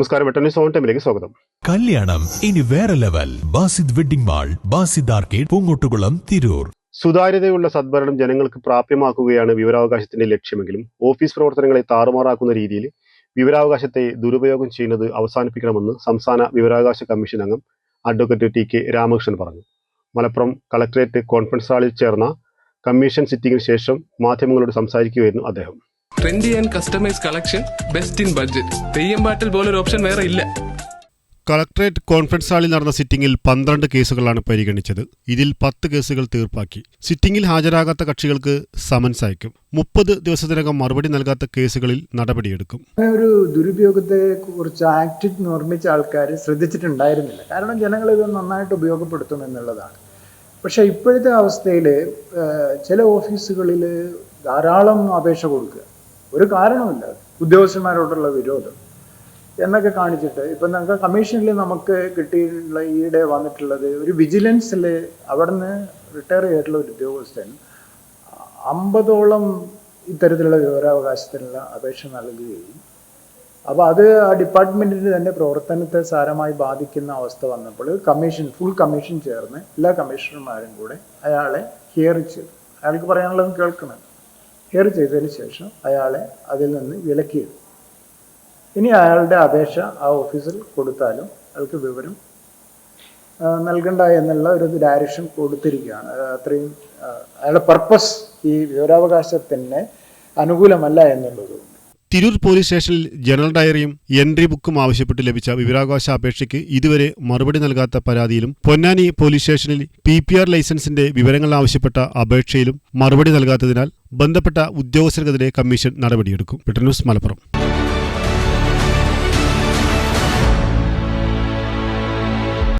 നമസ്കാരം. വെട്ടണി സോൺ ടൈമിലേക്ക് സ്വാഗതം. കല്യാണം. ഇനി വേറെ level. Basid wedding mall Basid arcade Poongottukulam Tirur. സുതാര്യതയുള്ള സദ്ഭരണം ജനങ്ങൾക്ക് പ്രാപ്യമാക്കുകയാണ് വിവരാവകാശത്തിന്റെ ലക്ഷ്യമെങ്കിലും ഓഫീസ് പ്രവർത്തനങ്ങളെ താറുമാറാക്കുന്ന രീതിയിൽ വിവരാവകാശത്തെ ദുരുപയോഗം ചെയ്യുന്നത് അവസാനിപ്പിക്കണമെന്ന് സംസ്ഥാന വിവരാവകാശ കമ്മീഷൻ അംഗം അഡ്വക്കേറ്റ് ടി കെ രാമകൃഷ്ണൻ പറഞ്ഞു. മലപ്പുറം കളക്ടറേറ്റ് കോൺഫറൻസ് ഹാളിൽ ചേർന്ന കമ്മീഷൻ സിറ്റിംഗിന് ശേഷം മാധ്യമങ്ങളോട് സംസാരിക്കുകയായിരുന്നു അദ്ദേഹം. Trendy and customise collection best in budget Theyyam പാട്ടിൽ പോലൊരു ഓപ്ഷൻ വേറെ ഇല്ല. കളക്ടറേറ്റ് കോൺഫറൻസ് ഹാളിൽ നടന്ന സിറ്റിംഗിൽ പന്ത്രണ്ട് കേസുകളാണ് പരിഗണിച്ചത്. ഇതിൽ പത്ത് കേസുകൾ തീർപ്പാക്കി. സിറ്റിംഗിൽ ഹാജരാകാത്ത കക്ഷികൾക്ക് സമൻസ് അയക്കും. മുപ്പത് ദിവസത്തിനകം മറുപടി നൽകാത്ത കേസുകളിൽ നടപടിയെടുക്കും. അങ്ങനെ ഒരു ദുരുപയോഗത്തെ കുറിച്ച് ആക്ട് നിർമ്മിച്ച ആൾക്കാർ ശ്രദ്ധിച്ചിട്ടുണ്ടായിരുന്നില്ല. കാരണം ജനങ്ങൾ ഇത് നന്നായിട്ട് ഉപയോഗപ്പെടുത്തും എന്നുള്ളതാണ്. പക്ഷേ ഇപ്പോഴത്തെ അവസ്ഥയിൽ ചില ഓഫീസുകളിൽ ധാരാളം അപേക്ഷ കൊടുക്കുക. ഒരു കാരണമില്ല ഉദ്യോഗസ്ഥന്മാരോടുള്ള വിരോധം. എന്നൊക്കെ കാണിച്ചിട്ട് ഇപ്പം നമുക്ക് കമ്മീഷനിൽ നമുക്ക് കിട്ടിയിട്ടുള്ള ഈയിടെ വന്നിട്ടുള്ളത് ഒരു വിജിലൻസിൽ അവിടെ നിന്ന് റിട്ടയർ ചെയ്തിട്ടുള്ള ഒരു ഉദ്യോഗസ്ഥൻ അമ്പതോളം ഇത്തരത്തിലുള്ള വിവരാവകാശത്തിനുള്ള അപേക്ഷ നൽകുകയും അപ്പോൾ അത് ആ ഡിപ്പാർട്ട്മെന്റിന്റെ തന്നെ പ്രവർത്തനത്തെ സാരമായി ബാധിക്കുന്ന അവസ്ഥ വന്നപ്പോൾ കമ്മീഷൻ ഫുൾ കമ്മീഷൻ ചേർന്ന് എല്ലാ കമ്മീഷണർമാരും കൂടെ അയാളെ ഹിയർ ചെയ്തു. അയാൾക്ക് പറയാനുള്ളത് കേൾക്കണം. ഹിയർ ചെയ്തതിന് ശേഷം അയാളെ അതിൽ നിന്ന് വിലക്കിയത് ഇനി അയാളുടെ അപേക്ഷ ആ ഓഫീസിൽ കൊടുത്താലും അയാൾക്ക് വിവരം നൽകണ്ട എന്നുള്ള ഒരു ഡയറക്ഷൻ കൊടുത്തിരിക്കുകയാണ്. അത് അത്രയും അയാളുടെ പർപ്പസ് ഈ വിവരാവകാശത്തിന് അനുകൂലമല്ല എന്നുള്ളതുകൊണ്ട് തിരൂർ പോലീസ് സ്റ്റേഷനിൽ ജനറൽ ഡയറിയും എൻട്രി ബുക്കും ആവശ്യപ്പെട്ട് ലഭിച്ച വിവരാവകാശ അപേക്ഷയ്ക്ക് ഇതുവരെ മറുപടി നൽകാത്ത പരാതിയിലും പൊന്നാനി പോലീസ് സ്റ്റേഷനിൽ പി പി ആർ ലൈസൻസിന്റെ വിവരങ്ങൾ ആവശ്യപ്പെട്ട അപേക്ഷയിലും മറുപടി നൽകാത്തതിനാൽ ബന്ധപ്പെട്ട ഉദ്യോഗസ്ഥർക്കെതിരെ കമ്മീഷൻ നടപടിയെടുക്കും. ന്യൂസ് മലപ്പുറം.